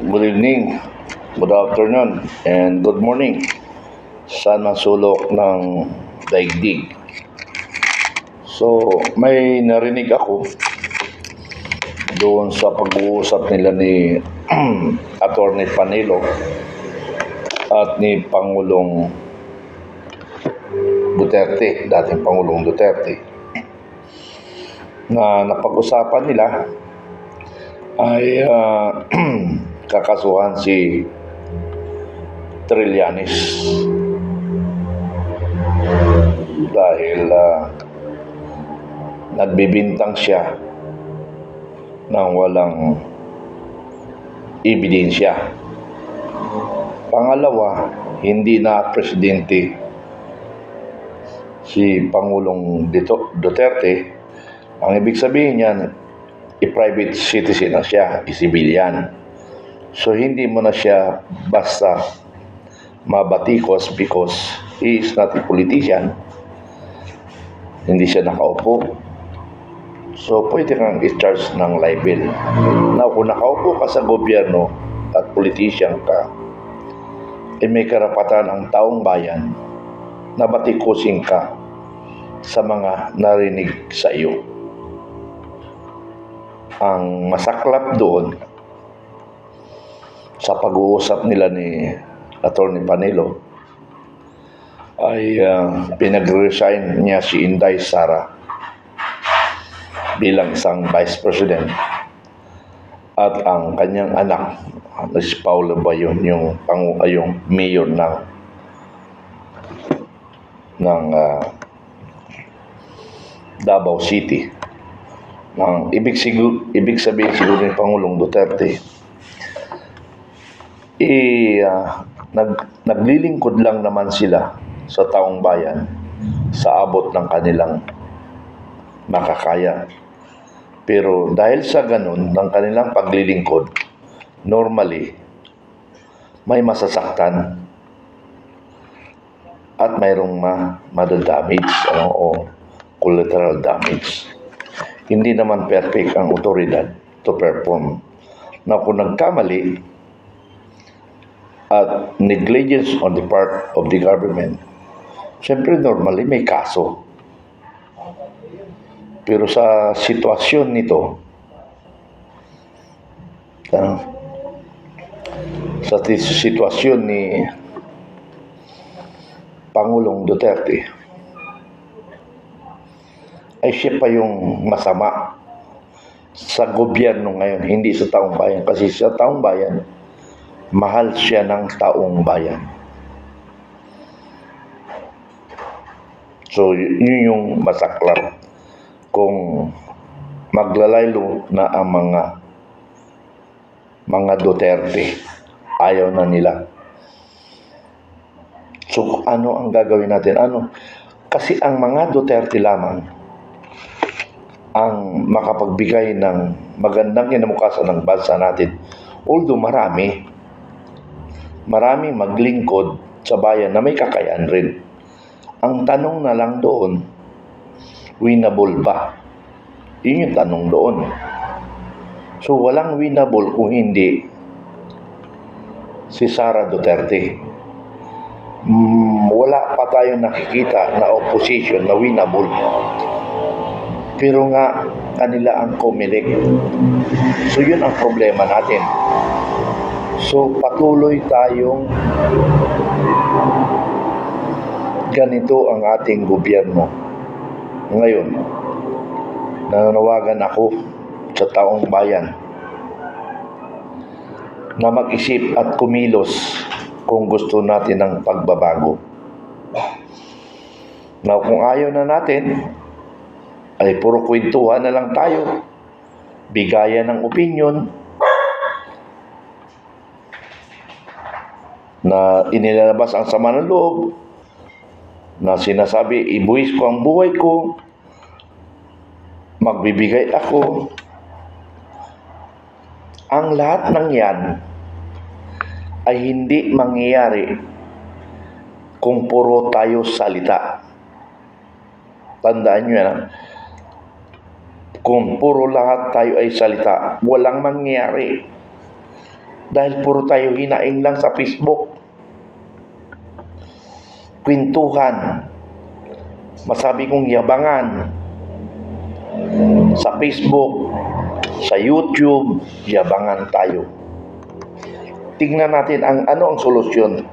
Good evening, good afternoon, and good morning sa nasulok ng daigdig. So, may narinig ako doon sa pag-uusap nila ni Attorney Panelo at ni Pangulong Duterte, dating Pangulong Duterte, na napag-usapan nila ay ah, kakasuhan si Trillanes dahil ah, nagbibintang siya ng walang ebidensya. Pangalawa, hindi na presidente si Pangulong Duterte. Ang ibig sabihin niyan, i-private citizen na siya, i-civilian. So hindi mo na siya basta mabatikos because he is not a politician. Hindi siya nakaupo. So pwede kang i-charge ng libel. Now kung nakaupo ka sa gobyerno at politician ka, eh may karapatan ang taong bayan na batikusin ka sa mga narinig sa iyo. Ang masaklap doon sa pag-uusap nila ni Attorney Panelo ay ah, pinag-resign niya si Inday Sara bilang isang vice president. At ang kanyang anak na si Paulo Bayon yung pang ay, yung mayor ng ng ah, Davao City. Ng ibig siguro ibig sabihin siguro ni Pangulong Duterte eh ah, nag naglilingkod lang naman sila sa taong bayan sa abot ng kanilang makakaya. Pero dahil sa ganun ng kanilang paglilingkod, normally may masasaktan at mayroong ma madadamage ano, o collateral damage. Hindi naman perfect ang otoridad to perform. Na kung nagkamali at negligence on the part of the government, syempre normally may kaso. Pero sa sitwasyon nito, ah, sa sitwasyon ni Pangulong Duterte, ay siya pa yung masama sa gobyerno ngayon, hindi sa taong bayan. Kasi sa taong bayan, mahal siya ng taong bayan. So, yun yung masaklap kung maglalaylo na ang mga mga Duterte. Ayaw na nila. So, ano ang gagawin natin? Ano? Kasi ang mga Duterte lamang ang makapagbigay ng magandang kinabukasan ng bansa natin. Although marami, marami maglingkod sa bayan na may kakayan rin. Ang tanong na lang doon, winnable ba? Yun yung tanong doon. So walang winnable kung hindi si Sara Duterte. Mm, wala pa tayong nakikita na opposition na winnable. Pero nga, kanila ang kumilik. So yun ang problema natin. So patuloy tayong ganito ang ating gobyerno. Ngayon, nananawagan ako sa taong bayan na mag-isip at kumilos kung gusto natin ng pagbabago. Na kung ayaw na natin, ay puro kwentuhan na lang tayo. Bigayan ng opinion na inilalabas ang sama ng loob na sinasabi, ibuwis ko ang buhay ko, magbibigay ako. Ang lahat ng yan ay hindi mangyayari kung puro tayo salita. Tandaan nyo yan. Kung puro lahat tayo ay salita, walang mangyayari. Dahil puro tayo hinaing lang sa Facebook. Kwentuhan. Masabi kong yabangan. Sa Facebook, sa YouTube, yabangan tayo. Tingnan natin ang ano ang solusyon.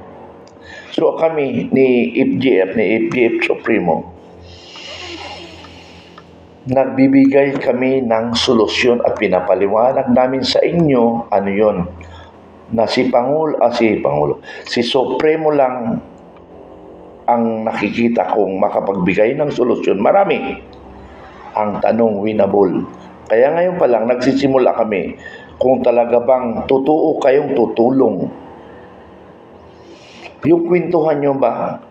So kami ni FGF, ni FGF Supremo, nagbibigay kami ng solusyon at pinapaliwanag namin sa inyo ano yon na si Pangulo, ah, si Pangulo, si Supremo lang ang nakikita kong makapagbigay ng solusyon. Marami ang tanong winnable. Kaya ngayon pa lang nagsisimula kami kung talaga bang totoo kayong tutulong. Yung kwentuhan nyo ba?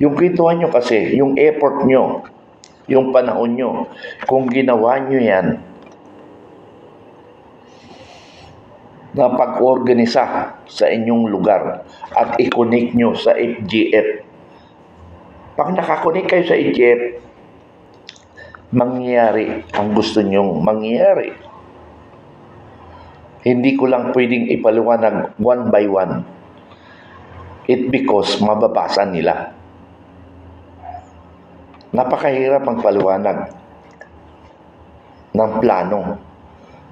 Yung kwentuhan nyo kasi, yung effort nyo, yung panahon nyo, kung ginawa nyo yan, na pag-organisa sa inyong lugar at i-connect nyo sa FGF. Pag nakakonect kayo sa FGF, mangyayari ang gusto nyong mangyayari. Hindi ko lang pwedeng ipaliwanag one by one. It because mababasa nila. Napakahirap ang paliwanag ng plano.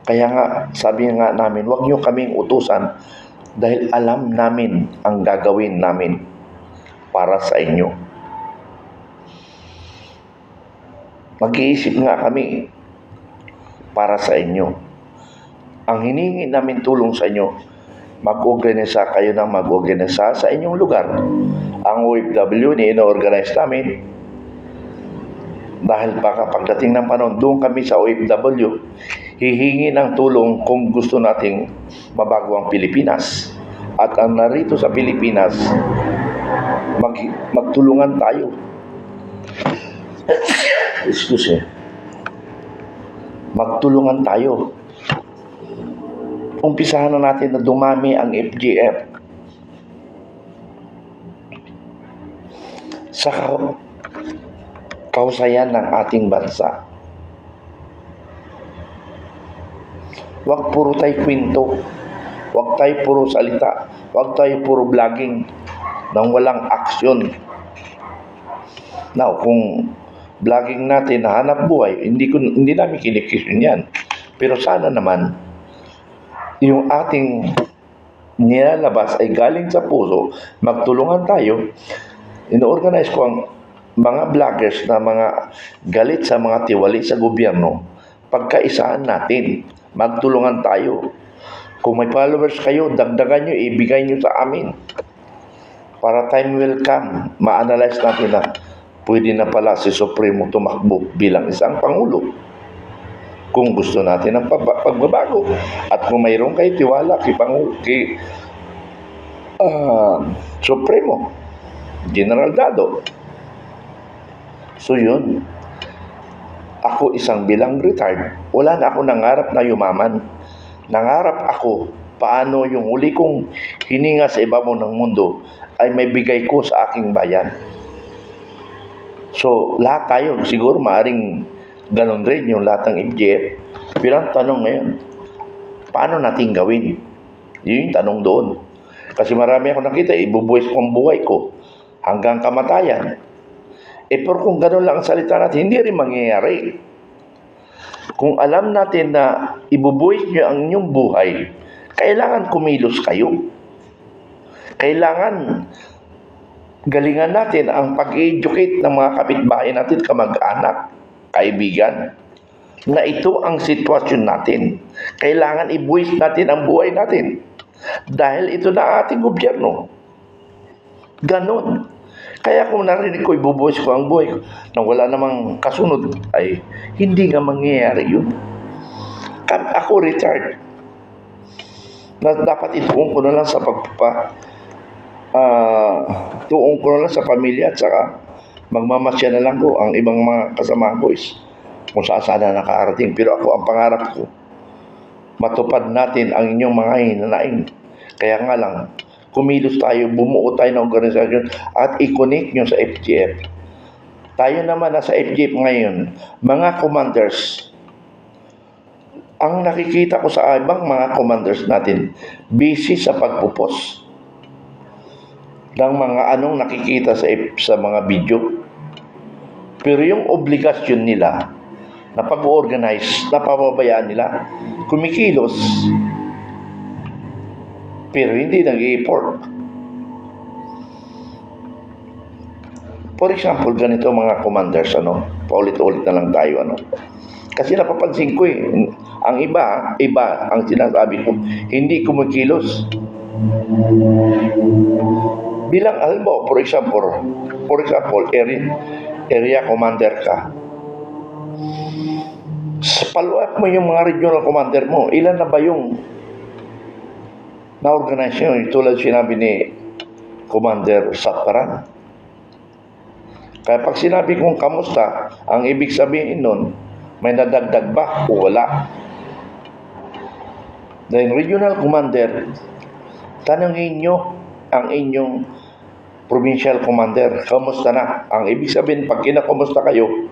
Kaya nga, sabi nga namin, huwag nyo kaming utusan dahil alam namin ang gagawin namin para sa inyo. Mag-iisip nga kami para sa inyo. Ang hiningi namin tulong sa inyo, mag-organisa kayo ng mag-organisa sa inyong lugar. Ang OFW ni ino-organize namin dahil baka pagdating ng panahon, doon kami sa OFW, hihingi ng tulong kung gusto nating mabago ang Pilipinas. At ang narito sa Pilipinas, mag, magtulungan tayo. Excuse me. Magtulungan tayo. Umpisahan na natin na dumami ang FGF. Sa ka- kausayan ng ating bansa. Huwag puro tayo kwento. Huwag tayo puro salita. Huwag tayo puro vlogging nang walang aksyon. Now, kung vlogging natin na hanap buhay, hindi, ko, hindi namin kinikisyon yan. Pero sana naman, yung ating nilalabas ay galing sa puso, magtulungan tayo. Ino-organize ko ang mga vloggers na mga galit sa mga tiwali sa gobyerno, pagkaisahan natin, magtulungan tayo. Kung may followers kayo, dagdagan nyo, ibigay nyo sa amin. Para time will come, ma-analyze natin na pwede na pala si Supremo tumakbo bilang isang Pangulo. Kung gusto natin ng pag- pagbabago. At kung mayroon kayo tiwala kay Pangulo, kay ah, Supremo, General Dado. So yun, ako isang bilang retired, wala na ako nangarap na yumaman. Nangarap ako paano yung uli kong hininga sa ibabaw ng mundo ay may bigay ko sa aking bayan. So, lahat tayo, siguro maaring ganun rin yung lahat ng FGF. Pero ang tanong ngayon, paano natin gawin? Yun yung tanong doon. Kasi marami ako nakita, ibubuwis ko ang buhay ko hanggang kamatayan. Eh, pero kung ganun lang ang salita natin, hindi rin mangyayari. Kung alam natin na ibubuwis nyo ang inyong buhay, kailangan kumilos kayo. Kailangan galingan natin ang pag-educate ng mga kapitbahay natin, kamag-anak, kaibigan, na ito ang sitwasyon natin. Kailangan ibuwis natin ang buhay natin. Dahil ito na ating gobyerno. Ganon. Kaya kung narinig ko, ibubuwis ko ang buhay ko, na wala namang kasunod, ay hindi nga mangyayari yun. Ako retired. Na dapat ituon ko na lang sa pagpapa, ah tuon ko na lang sa pamilya at saka magmamasya na lang ko ang ibang mga kasama ko is kung saan saan na nakarating. Pero ako, ang pangarap ko, matupad natin ang inyong mga hinanaing. Kaya nga lang, kumilos tayo, bumuo tayo ng organisasyon at i-connect nyo sa FGF. Tayo naman nasa FGF ngayon, mga commanders, ang nakikita ko sa ibang mga commanders natin, busy sa pagpupos ng mga anong nakikita sa, sa mga video. Pero yung obligasyon nila na pag-organize, napapabayaan nila, kumikilos, pero hindi nag-i-report. For example, ganito mga commanders, ano, paulit-ulit na lang tayo, ano. Kasi napapansin ko eh, ang iba, iba ang sinasabi ko, hindi kumikilos. Bilang alam mo, for example, for example, area, area commander ka. Follow up mo yung mga regional commander mo. Ilan na ba yung na-organize nyo? Tulad sinabi ni Commander Satparan. Kaya pag sinabi kong kamusta, ang ibig sabihin nun, may nadagdag ba o wala? Then regional commander, tanongin nyo ang inyong provincial commander, kamusta na? Ang ibig sabihin, pag kinakamusta kayo,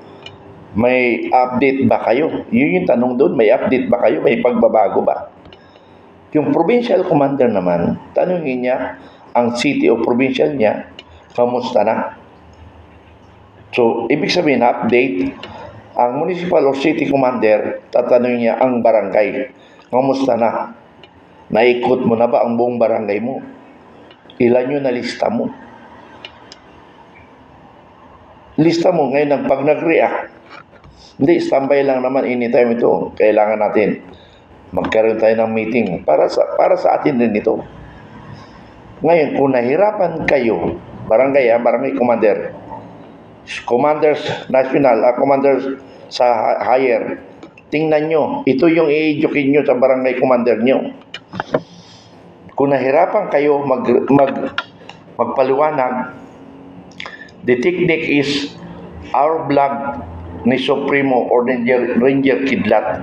may update ba kayo? Yun yung tanong doon, may update ba kayo? May pagbabago ba? Yung provincial commander naman, tanongin niya ang city o provincial niya, kamusta na? So, ibig sabihin, update, ang municipal or city commander, tatanungin niya ang barangay, kamusta na? Naikot mo na ba ang buong barangay mo? Ilan yung nalista mo? Lista mo ngayon ng pag nag-react. Hindi, standby lang naman anytime ito. Kailangan natin magkaroon tayo ng meeting para sa para sa atin din ito. Ngayon, kung nahirapan kayo, barangay ha, barangay commander, commanders national, ah, commanders sa higher, tingnan nyo, ito yung i-educate nyo sa barangay commander nyo. Kung nahirapan kayo mag, mag, magpaliwanag, the technique is our vlog ni Supremo or Ranger, Ranger Kidlat.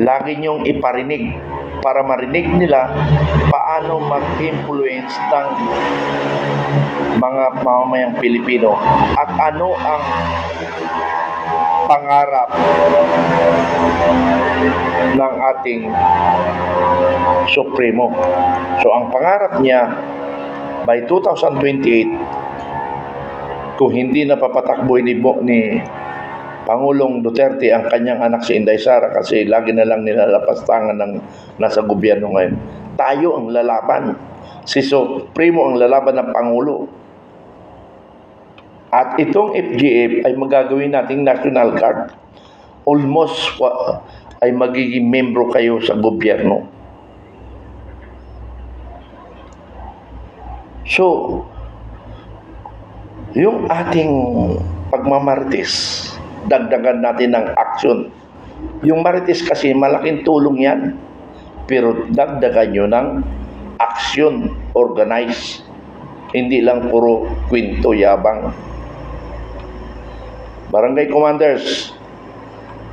Lagi niyong iparinig para marinig nila paano mag-influence ng mga mamamayang Pilipino at ano ang pangarap ng ating Supremo. So ang pangarap niya by 2028 kung hindi napapatakbo ni, ni Pangulong Duterte ang kanyang anak si Inday Sara kasi lagi na lang nilalapastangan ng nasa gobyerno ngayon. Tayo ang lalaban. Si Supremo ang lalaban ng Pangulo. At itong FGF ay magagawin nating National Guard. Almost wa- ay magiging membro kayo sa gobyerno. So, yung ating pagmamarites, dagdagan natin ng action. Yung marites kasi malaking tulong yan. Pero dagdagan nyo ng action, organize. Hindi lang puro kwento yabang. Barangay commanders,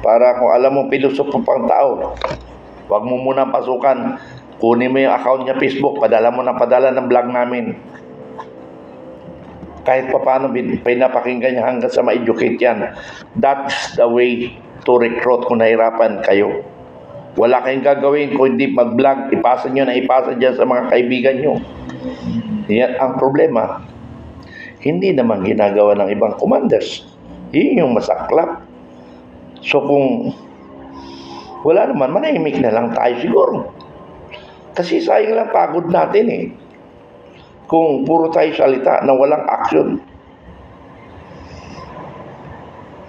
para kung alam mo pilosopo pang tao, wag mo muna pasukan. Kunin mo yung account niya Facebook, padala mo na padala ng vlog namin kahit pa paano pinapakinggan niya hanggang sa ma-educate yan. That's the way to recruit kung nahirapan kayo. Wala kayong gagawin kung hindi mag-vlog, ipasa nyo na ipasa dyan sa mga kaibigan nyo. Yan ang problema. Hindi naman ginagawa ng ibang commanders. Yun yung masaklap. So kung wala naman, manahimik na lang tayo siguro. Kasi sayang lang pagod natin eh kung puro tayo salita na walang action.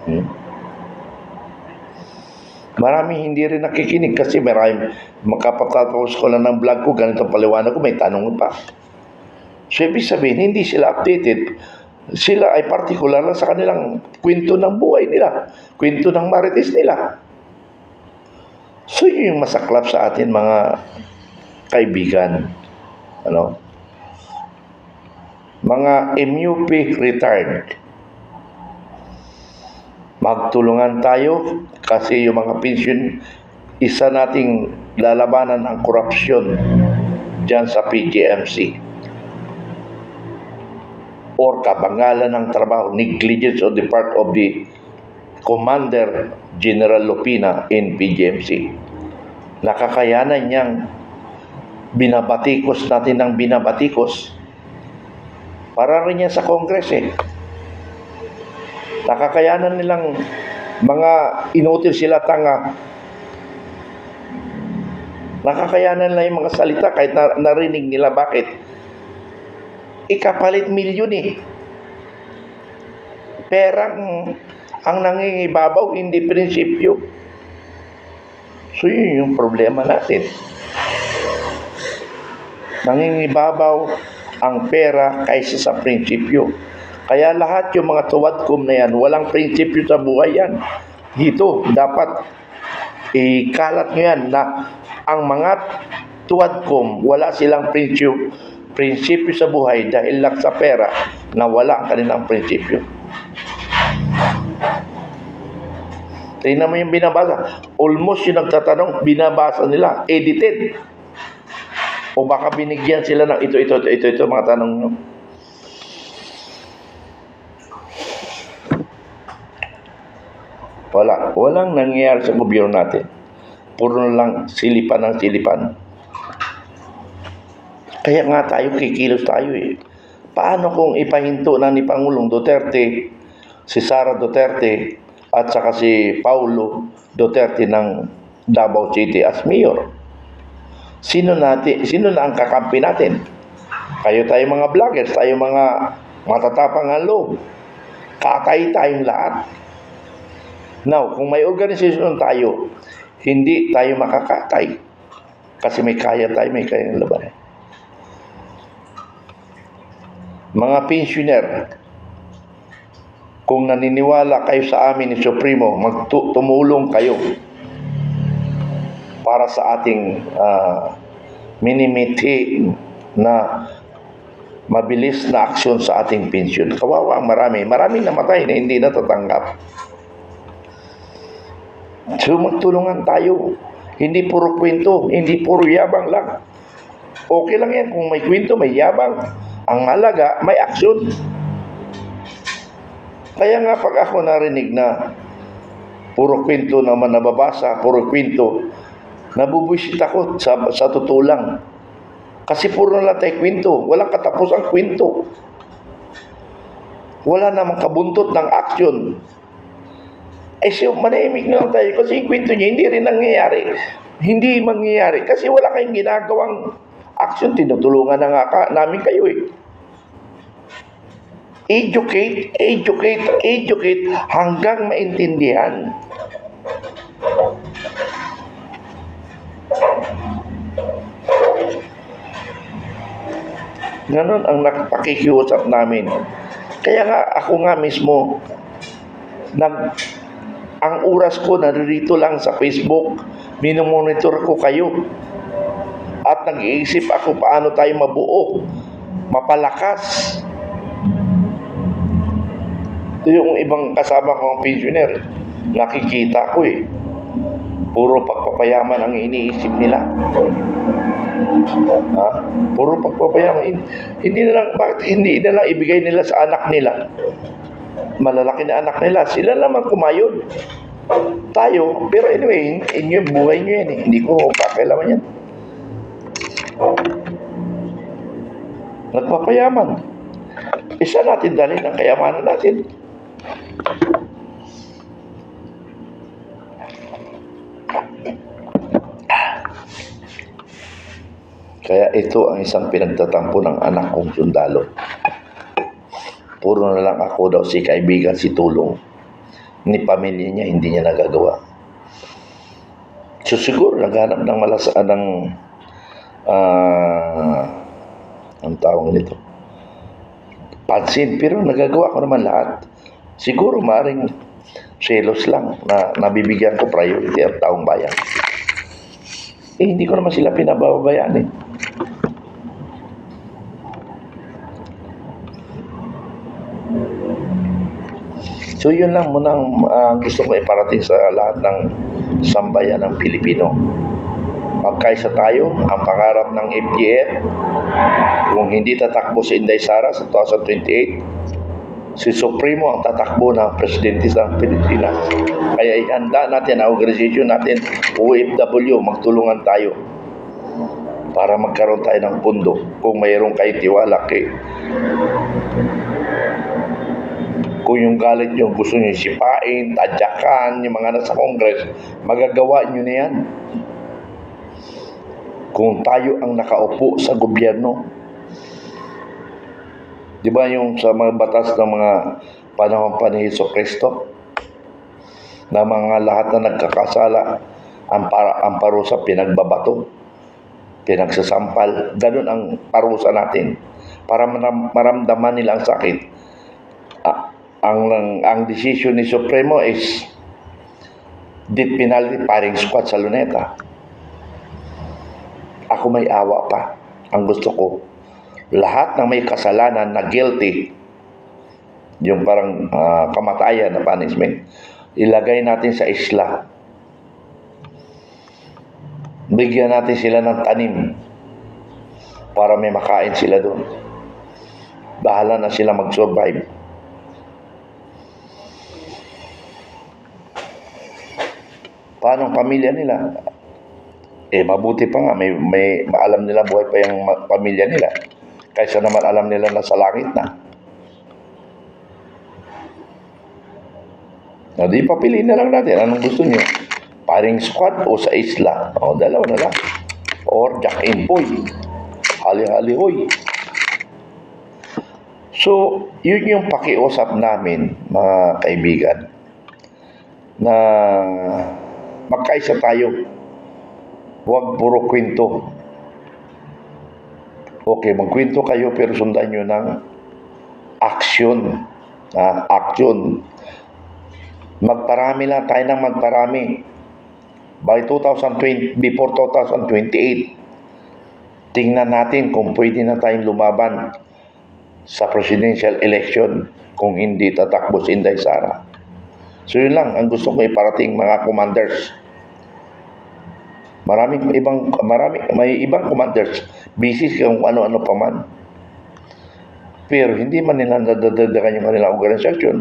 Hmm? Marami hindi rin nakikinig kasi marami makapapatapos ko lang ng vlog ko, ganito paliwanag ko, may tanong pa. So, ibig sabihin, hindi sila updated. Sila ay particular lang sa kanilang kwento ng buhay nila, kwento ng marites nila. So, yun yung masaklap sa atin mga kaibigan. Ano? Mga MUP retired. Magtulungan tayo kasi yung mga pension, isa nating lalabanan ang korupsyon dyan sa PGMC. Or kabangalan ng trabaho, negligence on the part of the Commander General Lupina in PGMC. nakakayanan niyang binabatikos natin ng binabatikos. Para rin yan sa Congress eh. Nakakayanan nilang mga inutil sila tanga. Nakakayanan nila yung mga salita kahit na, narinig nila bakit. Ikapalit milyon eh. Perang ang nangingibabaw, hindi prinsipyo. So yun yung problema natin. Nangingibabaw ang pera kaysa sa prinsipyo. Kaya lahat yung mga tuwadkom na yan, walang prinsipyo sa buhay yan. Dito, dapat ikalat nyo yan na ang mga tuwadkom, wala silang prinsipyo, prinsipyo sa buhay dahil lang sa pera na wala ang kanilang prinsipyo. Tingnan mo yung binabasa. Almost yung nagtatanong, binabasa nila, edited. O baka binigyan sila ng ito, ito, ito, ito, ito mga tanong nyo. Wala. Walang nangyayari sa gobyerno natin. Puro lang silipan ng silipan. Kaya nga tayo kikilos tayo eh. Paano kung ipahinto na ni Pangulong Duterte, si Sara Duterte, at saka si Paulo Duterte ng Davao City as mayor? Sino natin, sino na ang kakampi natin? Kayo tayo mga vloggers, tayo mga matatapang ang loob. Kakay tayong lahat. Now, kung may organisasyon tayo, hindi tayo makakatay. Kasi may kaya tayo, may kayang labanan. Mga pensioner, kung naniniwala kayo sa amin ni Supremo, magtumulong kayo para sa ating uh, minimiti na mabilis na aksyon sa ating pensyon. Kawawa ang marami. Maraming namatay na hindi natatanggap. So magtulungan tayo. Hindi puro kwento, hindi puro yabang lang. Okay lang yan kung may kwento, may yabang. Ang malaga, may aksyon. Kaya nga pag ako narinig na puro kwento naman nababasa, puro kwento, nabubuisit ako sa, sa totoo. Kasi puro na lang tayo kwento. Walang katapos ang kwento. Wala namang kabuntot ng aksyon. Eh so, manahimik na lang tayo kasi yung kwento niya hindi rin nangyayari. Hindi mangyayari kasi wala kayong ginagawang action. Tinutulungan na nga ka, namin kayo eh. Educate, educate, educate hanggang maintindihan. Ganon ang napakikiusap namin. Kaya nga ako nga mismo nag ang oras ko naririto lang sa Facebook, minomonitor ko kayo. At nag-iisip ako paano tayo mabuo, mapalakas. Ito yung ibang kasama kong pensioner, nakikita ko eh. Puro pagpapayaman ang iniisip nila. Ha? Puro pagpapayaman. Hindi na lang, bakit hindi na lang ibigay nila sa anak nila? Malalaki na anak nila. Sila naman kumayod. Tayo, pero anyway, inyo, buhay nyo yan eh. Hindi ko kakailaman yan. Nagpapayaman. Isa natin dalhin ang kayamanan natin. Kaya ito ang isang pinagtatampo ng anak kong sundalo. Puro na lang ako daw si kaibigan, si tulong. Ni pamilya niya, hindi niya nagagawa. So siguro naghanap ng malasaan ng ah ang tawag nito. Pansin, pero nagagawa ko naman lahat. Siguro maring selos lang na nabibigyan ko priority ang taong bayan. Eh, hindi ko naman sila pinababayaan eh. So yun lang muna ang ah, gusto ko iparating sa lahat ng sambayan ng Pilipino. Magkaisa tayo, ang pangarap ng FGF, kung hindi tatakbo si Inday Sara sa 2028, si Supremo ang tatakbo ng presidente ng Pilipinas. Kaya ihanda natin ang organization natin, OFW, magtulungan tayo para magkaroon tayo ng pundo kung mayroon kayo tiwala kay kung yung galit nyo gusto nyo sipain, tadyakan, yung mga nasa Congress, magagawa nyo na yan. Kung tayo ang nakaupo sa gobyerno, di ba yung sa mga batas ng mga panahon pa ni Heso Kristo, na mga lahat na nagkakasala, ang, para, ang parusa pinagbabato, pinagsasampal, ganun ang parusa natin para maram- maramdaman nila ang sakit. Ang, ang, ang decision ni Supremo is death penalty paring squad sa luneta. Ako may awa pa. Ang gusto ko, lahat ng may kasalanan na guilty, yung parang ah, kamatayan na punishment, ilagay natin sa isla. Bigyan natin sila ng tanim para may makain sila doon. Bahala na sila mag-survive. Paano ang pamilya nila? Eh, mabuti pa nga, may, may maalam nila buhay pa yung pamilya nila. Kaysa naman alam nila na sa langit na. O, di papiliin na lang natin. Anong gusto niyo? Paring squad o sa isla? O, dalawa na lang. Or Jack and Boy. Hali-hali hoy. So, yun yung pakiusap namin, mga kaibigan, na magkaisa tayo. Huwag puro kwento. Okay, magkwento kayo pero sundan nyo ng action. Ah, action. Magparami lang tayo ng magparami. By 2020, before 2028, tingnan natin kung pwede na tayong lumaban sa presidential election kung hindi tatakbo si Inday Sara. So yun lang ang gusto ko iparating mga commanders. Maraming ibang marami may ibang commanders busy kung ano-ano pa man. Pero hindi man nila nadadagdagan yung kanilang organisasyon.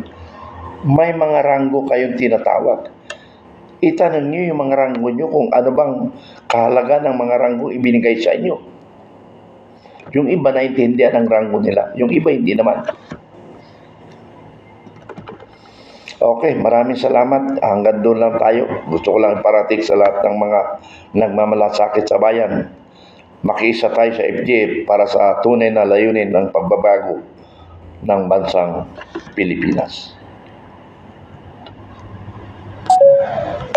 May mga ranggo kayong tinatawag. Itanong niyo yung mga ranggo niyo kung ano bang kahalaga ng mga ranggo ibinigay sa inyo. Yung iba naintindihan ang ranggo nila, yung iba hindi naman. Okay, maraming salamat. Hanggang doon lang tayo. Gusto ko lang parating sa lahat ng mga nagmamalasakit sa bayan. Makiisa tayo sa FJ para sa tunay na layunin ng pagbabago ng bansang Pilipinas.